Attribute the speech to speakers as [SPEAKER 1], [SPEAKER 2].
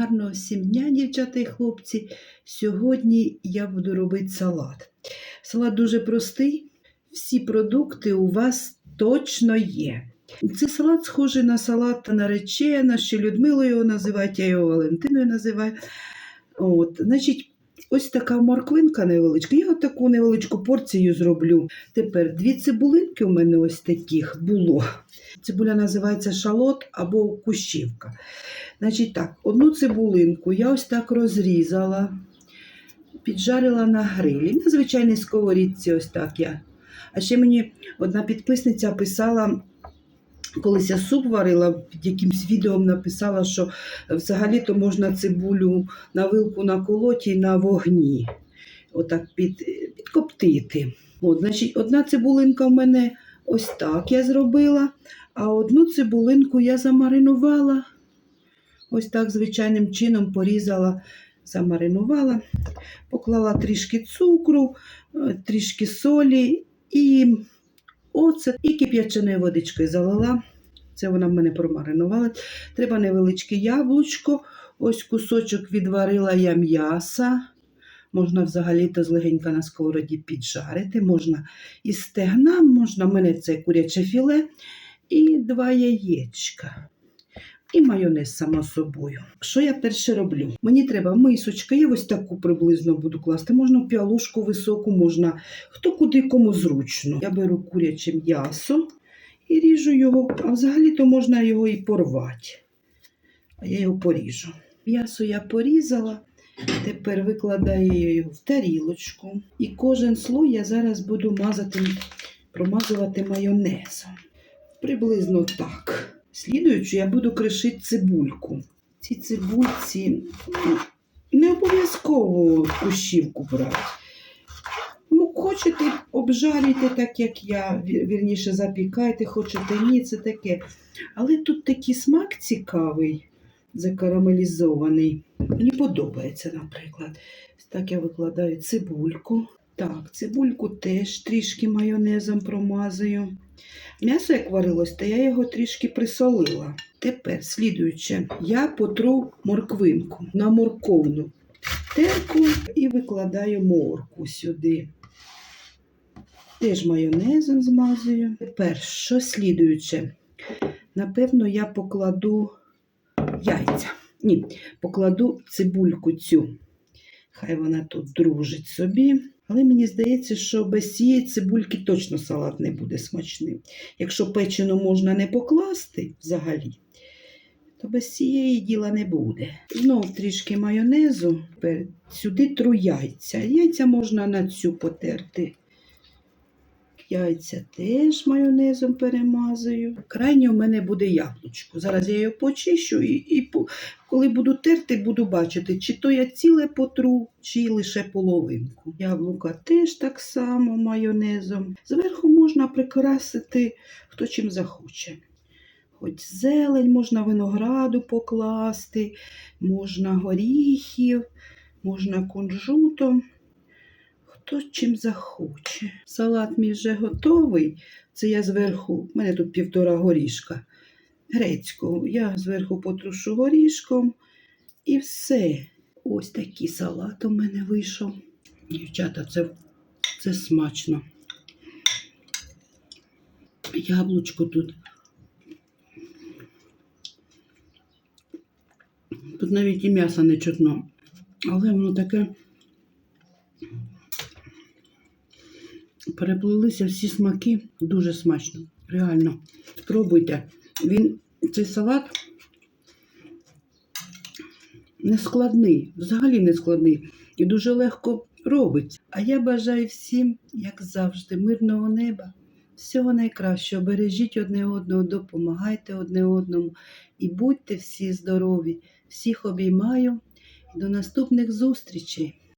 [SPEAKER 1] Гарного всім дня, дівчата і хлопці. Сьогодні я буду робити салат. Салат дуже простий. Всі продукти у вас точно є. Цей салат схожий на салат наречена, ще Людмилою його називають, я його Валентиною називаю. От, значить, ось така морквинка невеличка. Я таку невеличку порцію зроблю. Тепер дві цибулинки у мене ось таких було. Цибуля називається шалот або кущівка. Значить так, одну цибулинку я ось так розрізала, піджарила на грилі. На звичайній сковорідці, ось так я. А ще мені одна підписниця писала, колись я суп варила, під якимсь відео написала, що взагалі-то можна цибулю на вилку на колоті на вогні. Отак під, підкоптити. От, значить, одна цибулинка в мене ось так я зробила, а одну цибулинку я замаринувала. Ось так звичайним чином порізала, замаринувала, поклала трішки цукру, е, трішки солі і оцет, і кип'яченою водичкою залила. Це вона в мене промаринувала. Треба невеличке яблучко. Ось кусочок відварила я м'яса. Можна взагалі-то злегенька на сковороді піджарити. Можна і стегна, можна, в мене це куряче філе, і два яєчка. І майонез, само собою. Що я перше роблю? Мені треба мисочка, я ось таку приблизно буду класти. Можна піалушку високу, можна хто куди кому зручно. Я беру куряче м'ясо і ріжу його, а взагалі-то можна його і порвати. А я його поріжу. М'ясо я порізала, тепер викладаю його в тарілочку. І кожен слой я зараз буду мазати, промазувати майонезом. Приблизно так. Слідуючи, я буду кришити цибульку. Ці цибульці ну, не обов'язково кущівку брати. Ну, хочете обжарити так, як я, вірніше запікайте, хочете ні, це таке. Але тут такий смак цікавий, закарамелізований. Мені подобається, наприклад. Так я викладаю цибульку. Так, цибульку теж трішки майонезом промазую. М'ясо, як варилось, то я його трішки присолила. Тепер, слідуюче, я потру морквинку на морковну терку і викладаю морку сюди. Теж майонезом змазую. Тепер, що слідуюче? Напевно, я покладу яйця. Ні, покладу цибульку цю. Хай вона тут дружить собі. Але мені здається, що без цієї цибульки точно салат не буде смачним. Якщо печену можна не покласти взагалі, то без цієї діла не буде. Знов трішки майонезу. Сюди тру яйця. Яйця можна на цю потерти. Яйця теж майонезом перемазую. Крайнє у мене буде яблучко. Зараз я його почищу і, і по- коли буду терти, буду бачити, чи то я ціле потру, чи лише половинку. Яблука теж так само майонезом. Зверху можна прикрасити хто чим захоче. Хоч зелень, можна винограду покласти, можна горіхів, можна кунжутом. Хто чим захоче. Салат мій вже готовий. Це я зверху, у мене тут півтора горішка грецького. Я зверху потрушу горішком і все. Ось такий салат у мене вийшов. Дівчата, це, це смачно. Яблучко тут. Тут навіть і м'яса не чутно. Але воно таке. Переплилися всі смаки дуже смачно. Реально. Спробуйте. Він цей салат не складний, взагалі не складний і дуже легко робиться. А я бажаю всім, як завжди, мирного неба, всього найкращого. Бережіть одне одного, допомагайте одне одному і будьте всі здорові. Всіх обіймаю до наступних зустрічей.